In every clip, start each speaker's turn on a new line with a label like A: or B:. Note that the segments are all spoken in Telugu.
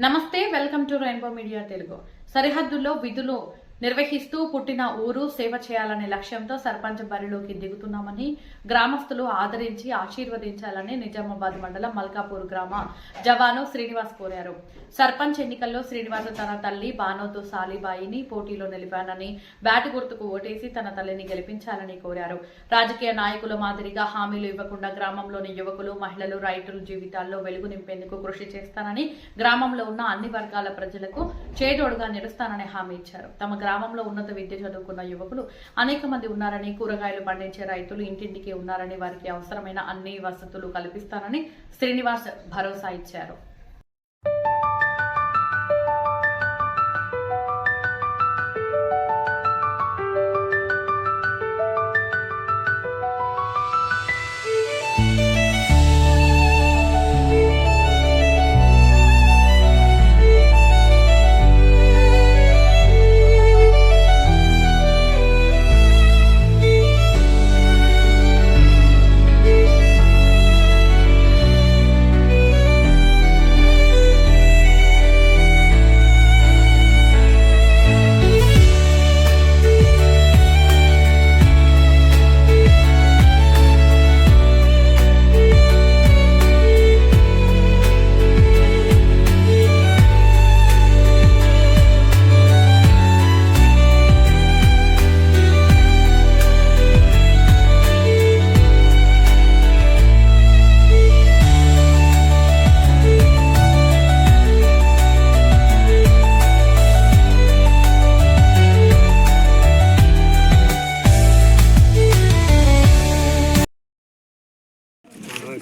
A: నమస్తే welcome to rainbow media Telugu. సరిహద్దుల్లో విధులు నిర్వహిస్తూ పుట్టిన ఊరు సేవ చేయాలనే లక్ష్యంతో సర్పంచ్ బరిలోకి దిగుతున్నామని గ్రామస్తులు ఆదరించి ఆశీర్వదించాలని నిజామాబాద్ మండలం మల్కాపూర్ గ్రామ జవాను శ్రీనివాస్ కోరారు. సర్పంచ్ ఎన్నికల్లో శ్రీనివాస్ తన తల్లి బానోతు సాలిబాయిని పోటీలో నిలిపానని బ్యాటు గుర్తుకు ఓటేసి తన తల్లిని గెలిపించాలని కోరారు. రాజకీయ నాయకుల మాదిరిగా హామీలు ఇవ్వకుండా గ్రామంలోని యువకులు మహిళలు రైతుల జీవితాల్లో వెలుగు నింపేందుకు కృషి చేస్తానని గ్రామంలో ఉన్న అన్ని వర్గాల ప్రజలకు చేదోడుగా నిలుస్తానని హామీ ఇచ్చారు. తమ గ్రామంలో ఉన్నత విద్య చదువుకున్న యువకులు అనేక మంది ఉన్నారని కూరగాయలు పండించే రైతులు ఇంటింటికి ఉన్నారని వారికి అవసరమైన అన్ని వసతులు కల్పిస్తానని శ్రీనివాస్ భరోసా ఇచ్చారు.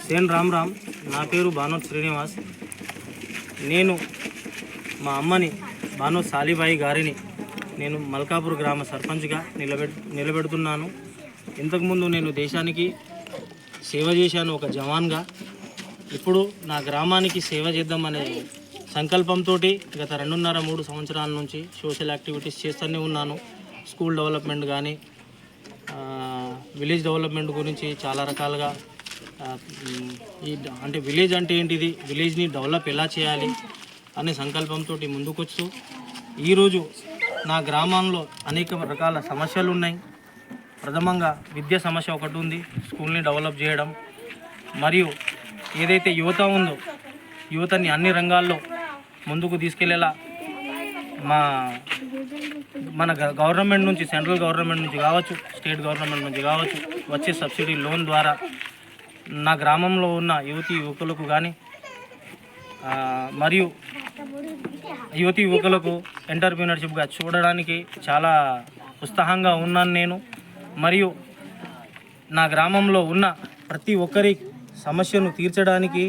B: సేన్ రామ్ రామ్ నా పేరు భానోత్ శ్రీనివాస్. నేను మా అమ్మని భానోత్ సాలిబాయి గారిని నేను మల్కాపూర్ గ్రామ సర్పంచ్గా నిలబెట్ నిలబెడుతున్నాను. ఇంతకుముందు నేను దేశానికి సేవ చేశాను ఒక జవాన్గా. ఇప్పుడు నా గ్రామానికి సేవ చేద్దామనే సంకల్పంతో గత రెండున్నర మూడు సంవత్సరాల నుంచి సోషల్ యాక్టివిటీస్ చేస్తూనే ఉన్నాను. స్కూల్ డెవలప్మెంట్ కానీ విలేజ్ డెవలప్మెంట్ గురించి చాలా రకాలుగా ఈ అంటే విలేజ్ అంటే ఏంటిది? విలేజ్ని డెవలప్ ఎలా చేయాలి అనే సంకల్పంతో ముందుకొచ్చు ఈరోజు నా గ్రామంలో అనేక రకాల సమస్యలు ఉన్నాయి. ప్రథమంగా విద్య సమస్య ఒకటి ఉంది. స్కూల్ని డెవలప్ చేయడం. మరియు ఏదైతే యువత ఉందో యువతని అన్ని రంగాల్లో ముందుకు తీసుకెళ్ళేలా మా మన గ- గవర్నమెంట్ నుంచి సెంట్రల్ గవర్నమెంట్ నుంచి కావచ్చు స్టేట్ గవర్నమెంట్ నుంచి కావచ్చు వచ్చే సబ్సిడీ లోన్ ద్వారా నా గ్రామంలో ఉన్న యువతి యువకులకు కానీ మరియు యువతి యువకులకు ఎంటర్ప్రీనర్షిప్గా చూడడానికి చాలా ఉత్సాహంగా ఉన్నాను నేను. మరియు నా గ్రామంలో ఉన్న ప్రతి ఒక్కరి సమస్యను తీర్చడానికి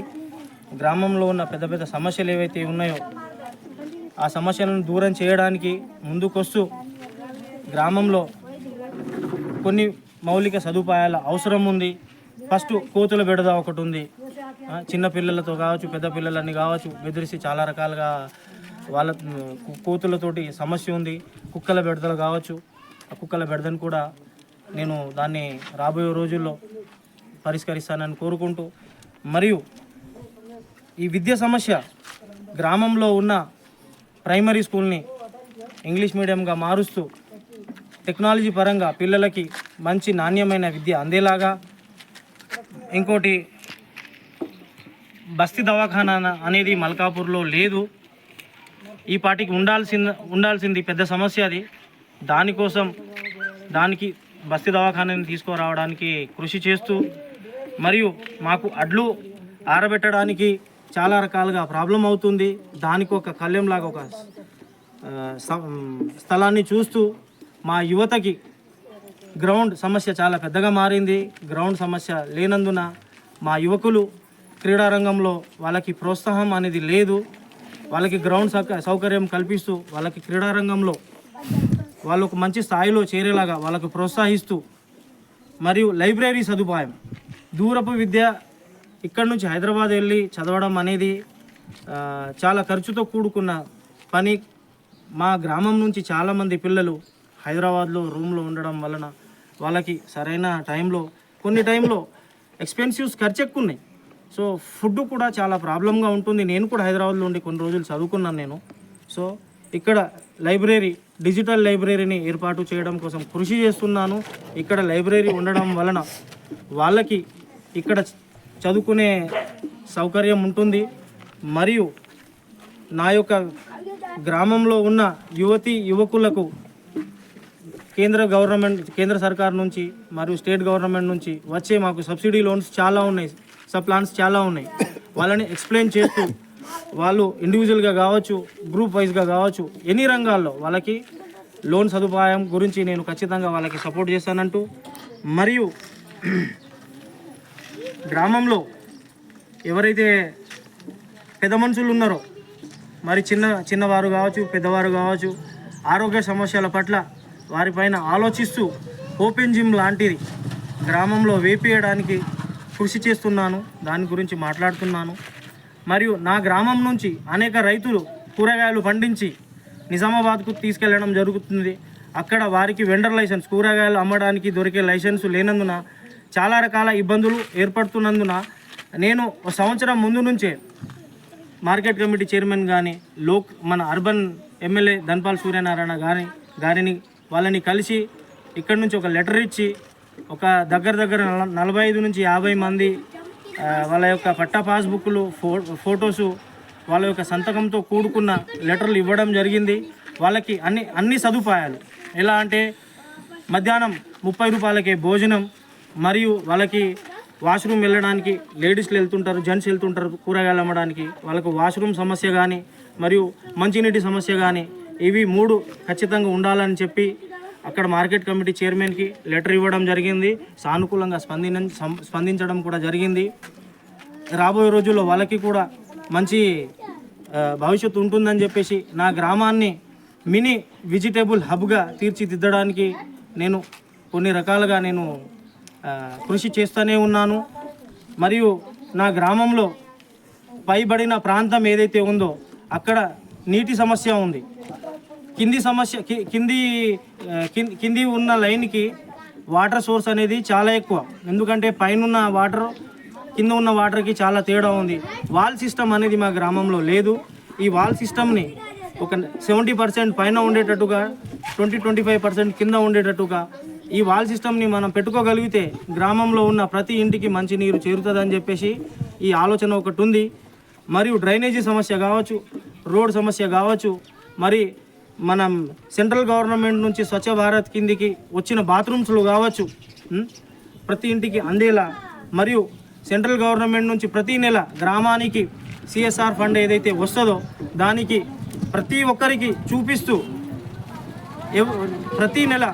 B: గ్రామంలో ఉన్న పెద్ద పెద్ద సమస్యలు ఏవైతే ఉన్నాయో ఆ సమస్యలను దూరం చేయడానికి ముందుకొస్తూ గ్రామంలో కొన్ని మౌలిక సదుపాయాల అవసరం ఉంది. ఫస్ట్ కోతుల బెడద ఒకటి ఉంది. చిన్న పిల్లలతో కావచ్చు పెద్ద పిల్లలన్నీ కావచ్చు బెదిరిసి చాలా రకాలుగా వాళ్ళ కు- కోతులతోటి సమస్య ఉంది. కుక్కల బెడదలు కావచ్చు. ఆ కుక్కల బెడదను కూడా నేను దాన్ని రాబోయే రోజుల్లో పరిష్కరిస్తానని కోరుకుంటూ మరియు ఈ విద్య సమస్య గ్రామంలో ఉన్న ప్రైమరీ స్కూల్ని ఇంగ్లీష్ మీడియంగా మారుస్తూ టెక్నాలజీ పరంగా పిల్లలకి మంచి నాణ్యమైన విద్య అందేలాగా ఇంకోటి బస్తీ దవాఖానా అనేది మల్కాపూర్లో లేదు. ఈ పాటికి ఉండాల్సిన ఉండాల్సింది పెద్ద సమస్య అది. దానికోసం దానికి బస్తీ దవాఖానాని తీసుకురావడానికి కృషి చేస్తూ మరియు మాకు అడ్లు ఆరబెట్టడానికి చాలా రకాలుగా ప్రాబ్లం అవుతుంది. దానికి ఒక కళ్యంలాగా ఒక స్థలాన్ని చూస్తూ మా యువతకి గ్రౌండ్ సమస్య చాలా పెద్దగా మారింది. గ్రౌండ్ సమస్య లేనందున మా యువకులు క్రీడారంగంలో వాళ్ళకి ప్రోత్సాహం అనేది లేదు. వాళ్ళకి గ్రౌండ్ సౌక- సౌకర్యం కల్పిస్తూ వాళ్ళకి క్రీడారంగంలో వాళ్ళకు మంచి స్థాయిలో చేరేలాగా వాళ్ళకు ప్రోత్సహిస్తూ మరియు లైబ్రరీ సదుపాయం. దూరపు విద్య ఇక్కడ నుంచి హైదరాబాద్ వెళ్ళి చదవడం అనేది చాలా ఖర్చుతో కూడుకున్న పని. మా గ్రామం నుంచి చాలామంది పిల్లలు హైదరాబాద్లో రూమ్లో ఉండడం వలన వాళ్ళకి సరైన టైంలో కొన్ని టైంలో ఎక్స్పెన్సివ్స్ ఖర్చు ఎక్కువ ఉన్నాయి సో ఫుడ్ కూడా చాలా ప్రాబ్లంగా ఉంటుంది. నేను కూడా హైదరాబాద్లో ఉండి కొన్ని రోజులు చదువుకున్నాను నేను. సో ఇక్కడ లైబ్రరీ డిజిటల్ లైబ్రరీని ఏర్పాటు చేయడం కోసం కృషి చేస్తున్నాను. ఇక్కడ లైబ్రరీ ఉండడం వలన వాళ్ళకి ఇక్కడ చదువుకునే సౌకర్యం ఉంటుంది. మరియు నా యొక్క గ్రామంలో ఉన్న యువతి యువకులకు కేంద్ర గవర్నమెంట్ కేంద్ర సర్కార్ నుంచి మరియు స్టేట్ గవర్నమెంట్ నుంచి వచ్చే మాకు సబ్సిడీ లోన్స్ చాలా ఉన్నాయి. సబ్ ప్లాన్స్ చాలా ఉన్నాయి. వాళ్ళని ఎక్స్ప్లెయిన్ చేస్తూ వాళ్ళు ఇండివిజువల్గా కావచ్చు గ్రూప్ వైజ్గా కావచ్చు ఎన్ని రంగాల్లో వాళ్ళకి లోన్ సదుపాయం గురించి నేను ఖచ్చితంగా వాళ్ళకి సపోర్ట్ చేస్తానంటూ మరియు గ్రామంలో ఎవరైతే పెద్ద మనుషులు ఉన్నారో మరి చిన్న చిన్నవారు కావచ్చు పెద్దవారు కావచ్చు ఆరోగ్య సమస్యల పట్ల వారిపైన ఆలోచిస్తూ ఓపెన్ జిమ్ లాంటిది గ్రామంలో వేపేయడానికి కృషి చేస్తున్నాను. దాని గురించి మాట్లాడుతున్నాను. మరియు నా గ్రామం నుంచి అనేక రైతులు కూరగాయలు పండించి నిజామాబాద్కు తీసుకెళ్ళడం జరుగుతుంది. అక్కడ వారికి వెండర్ లైసెన్స్ కూరగాయలు అమ్మడానికి దొరికే లైసెన్స్ లేనందున చాలా రకాల ఇబ్బందులు ఏర్పడుతున్నందున నేను ఒక సంవత్సరం ముందు నుంచే మార్కెట్ కమిటీ చైర్మన్ కానీ లోక్ మన అర్బన్ ఎమ్మెల్యే ధన్పాల్ సూర్యనారాయణ గారి గారిని వాళ్ళని కలిసి ఇక్కడ నుంచి ఒక లెటర్ ఇచ్చి ఒక దగ్గర దగ్గర నల- నలభై ఐదు నుంచి యాభై మంది వాళ్ళ యొక్క పట్టా పాస్బుక్లు ఫో ఫొటోసు వాళ్ళ యొక్క సంతకంతో కూడుకున్న లెటర్లు ఇవ్వడం జరిగింది. వాళ్ళకి అన్ని అన్ని సదుపాయాలు. ఎలా అంటే మధ్యాహ్నం ముప్పై రూపాయలకే భోజనం మరియు వాళ్ళకి వాష్రూమ్ వెళ్ళడానికి లేడీస్లు వెళ్తుంటారు జెంట్స్ వెళ్తుంటారు కూరగాయలు అమ్మడానికి. వాళ్ళకు వాష్రూమ్ సమస్య కానీ మరియు మంచినీటి సమస్య కానీ ఇవి మూడు ఖచ్చితంగా ఉండాలని చెప్పి అక్కడ మార్కెట్ కమిటీ చైర్మన్కి లెటర్ ఇవ్వడం జరిగింది. సానుకూలంగా స్పందిన స్పందించడం కూడా జరిగింది. రాబోయే రోజుల్లో వాళ్ళకి కూడా మంచి భవిష్యత్తు ఉంటుందని చెప్పేసి నా గ్రామాన్ని మినీ వెజిటేబుల్ హబ్గా తీర్చిదిద్దడానికి నేను కొన్ని రకాలుగా నేను కృషి చేస్తూనే ఉన్నాను. మరియు నా గ్రామంలో పైబడిన ప్రాంతం ఏదైతే ఉందో అక్కడ నీటి సమస్య ఉంది. కింది సమస్య కింది కింది ఉన్న లైన్కి వాటర్ సోర్స్ అనేది చాలా ఎక్కువ. ఎందుకంటే పైన వాటర్ కింద ఉన్న వాటర్కి చాలా తేడా ఉంది. వాల్ సిస్టమ్ అనేది మా గ్రామంలో లేదు. ఈ వాల్ సిస్టమ్ని ఒక సెవెంటీ పర్సెంట్ పైన ఉండేటట్టుగా ట్వంటీ ట్వంటీ ఫైవ్ పర్సెంట్ కింద ఉండేటట్టుగా ఈ వాల్ సిస్టమ్ని మనం పెట్టుకోగలిగితే గ్రామంలో ఉన్న ప్రతి ఇంటికి మంచి నీరు చేరుతుందని చెప్పేసి ఈ ఆలోచన ఒకటి ఉంది. మరియు డ్రైనేజీ సమస్య కావచ్చు రోడ్ సమస్య కావచ్చు మరి మనం సెంట్రల్ గవర్నమెంట్ నుంచి స్వచ్ఛ భారత్ కిందికి వచ్చిన బాత్రూమ్స్లు కావచ్చు ప్రతి ఇంటికి అందేలా. మరియు సెంట్రల్ గవర్నమెంట్ నుంచి ప్రతి నెల గ్రామానికి సిఎస్ఆర్ ఫండ్ ఏదైతే వస్తుందో దానికి ప్రతి ఒక్కరికి చూపిస్తూ ప్రతి నెల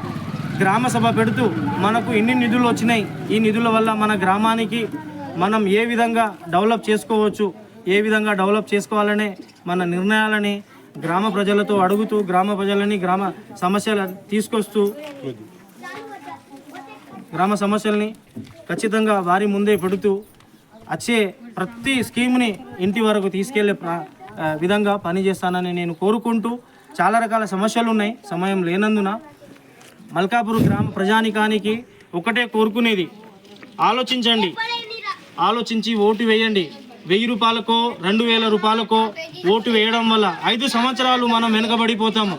B: గ్రామ సభ పెడుతూ మనకు ఎన్ని నిధులు వచ్చినాయి ఈ నిధుల వల్ల మన గ్రామానికి మనం ఏ విధంగా డెవలప్ చేసుకోవచ్చు ఏ విధంగా డెవలప్ చేసుకోవాలనే మన నిర్ణయాలని గ్రామ ప్రజలతో అడుగుతూ గ్రామ ప్రజలని గ్రామ సమస్యలు తీసుకొస్తూ గ్రామ సమస్యల్ని ఖచ్చితంగా వారి ముందే పెడుతూ వచ్చే ప్రతి స్కీమ్ని ఇంటి వరకు తీసుకెళ్ళే ప్ర- విధంగా పనిచేస్తానని నేను కోరుకుంటూ చాలా రకాల సమస్యలు ఉన్నాయి సమయం లేనందున. మల్కాపూర్ గ్రామ ప్రజానికానికి ఒకటే కోరుకునేది ఆలోచించండి ఆలోచించి ఓటు వేయండి. వెయ్యి రూపాయలకో రెండు వేల రూపాయలకో ఓటు వేయడం వల్ల ఐదు సంవత్సరాలు మనం వెనుకబడిపోతాము.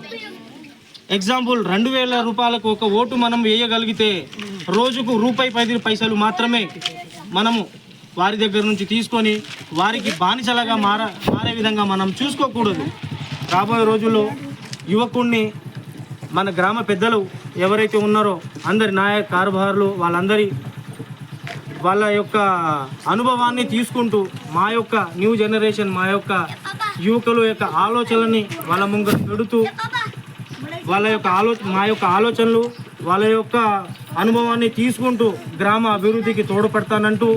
B: ఎగ్జాంపుల్ రెండు వేల రూపాయలకు ఒక ఓటు మనం వేయగలిగితే రోజుకు రూపాయి పది పైసలు మాత్రమే మనము వారి దగ్గర నుంచి తీసుకొని వారికి బానిసలుగా మార మారే విధంగా మనం చూసుకోకూడదు. రాబోయే రోజుల్లో యువకుణ్ణి మన గ్రామ పెద్దలు ఎవరైతే ఉన్నారో అందరి నాయక కారుబారులు వాళ్ళందరి వాళ్ళ యొక్క అనుభవాన్ని తీసుకుంటూ మా యొక్క న్యూ జనరేషన్ మా యొక్క యువకుల యొక్క ఆలోచనని వాళ్ళ ముంగ పెడుతూ వాళ్ళ యొక్క ఆలో మా యొక్క ఆలోచనలు వాళ్ళ యొక్క అనుభవాన్ని తీసుకుంటూ గ్రామ అభివృద్ధికి తోడ్పడతానంటూ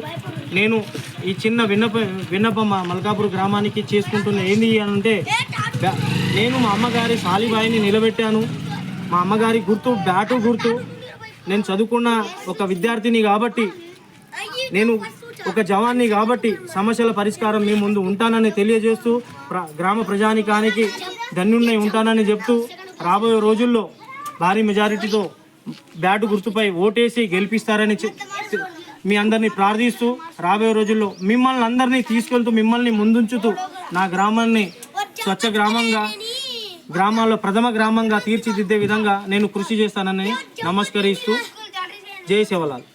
B: నేను ఈ చిన్న విన్నప విన్నపం మా మల్కాపూర్ గ్రామానికి చేసుకుంటున్న ఏంది అంటే నేను మా అమ్మగారి సాలిబాయిని నిలబెట్టాను. మా అమ్మగారి గుర్తు బ్యాటు గుర్తు. నేను చదువుకున్న ఒక విద్యార్థిని కాబట్టి నేను ఒక జవాన్ని కాబట్టి సమస్యల పరిష్కారం మీ ముందు ఉంటానని తెలియజేస్తూ గ్రామ ప్రజానికానికి ధన్యున్నై ఉంటానని చెప్తూ రాబోయే రోజుల్లో భారీ మెజారిటీతో బ్యాటు గుర్తుపై ఓటేసి గెలిపిస్తారని మీ అందరినీ ప్రార్థిస్తూ రాబోయే రోజుల్లో మిమ్మల్ని అందరినీ తీసుకెళ్తూ మిమ్మల్ని ముందుంచుతూ నా గ్రామాన్ని స్వచ్ఛ గ్రామంగా గ్రామాల్లో ప్రథమ గ్రామంగా తీర్చిదిద్దే విధంగా నేను కృషి చేస్తానని నమస్కరిస్తూ జై శివలాల్.